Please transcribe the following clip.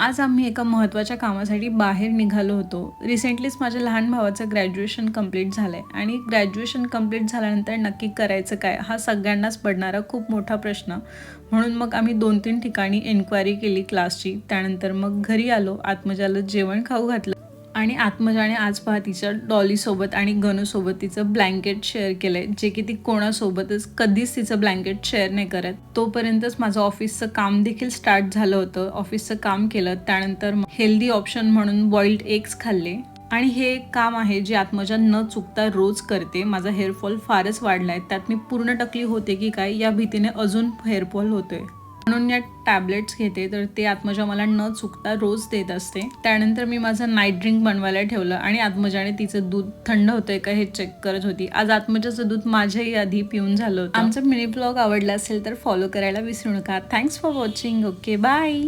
आज आम्ही एका महत्त्वाच्या कामासाठी बाहेर निघालो होतो. रिसेंटलीच माझ्या लहान भावाचं ग्रॅज्युएशन कंप्लीट झालं आहे आणि ग्रॅज्युएशन कंप्लीट झाल्यानंतर नक्की करायचं काय हा सगळ्यांनाच पडणारा खूप मोठा प्रश्न. म्हणून मग आम्ही दोन तीन ठिकाणी एन्क्वायरी केली क्लासची त्यानंतर मग घरी आलो आत्मजाला जेवण खाऊ घातलं. आणि आत्मजाने आज पहा तिच्या डॉलीसोबत आणि गनूसोबत तिचं ब्लँकेट शेअर केलंय जे की ती कोणासोबतच कधीच तिचं ब्लँकेट शेअर नाही करत. तोपर्यंतच माझं ऑफिसचं काम देखील स्टार्ट झालं होतं. ऑफिसचं काम केलं त्यानंतर हेल्दी ऑप्शन म्हणून बॉइल्ड एग्स खाल्ले. आणि हे एक काम आहे जे आत्मजा न चुकता रोज करते. माझा हेअरफॉल फारच वाढलाय. त्यात मी पूर्ण टकली होते की काय या भीतीने अजून हेअरफॉल होतोय. म्हणून या टॅबलेट्स घेते तर ते आत्मजा मला न चुकता रोज देत असते. त्यानंतर मी माझं नाईट ड्रिंक बनवायला ठेवलं आणि आत्मजाने तिचं दूध थंड होतंय का हे चेक करत होती. आज आत्मजाचं दूध माझ्याही आधी पिऊन झालं आमचा मिनी ब्लॉग आवडला असेल तर फॉलो करायला विसरू नका. Thanks for watching okay bye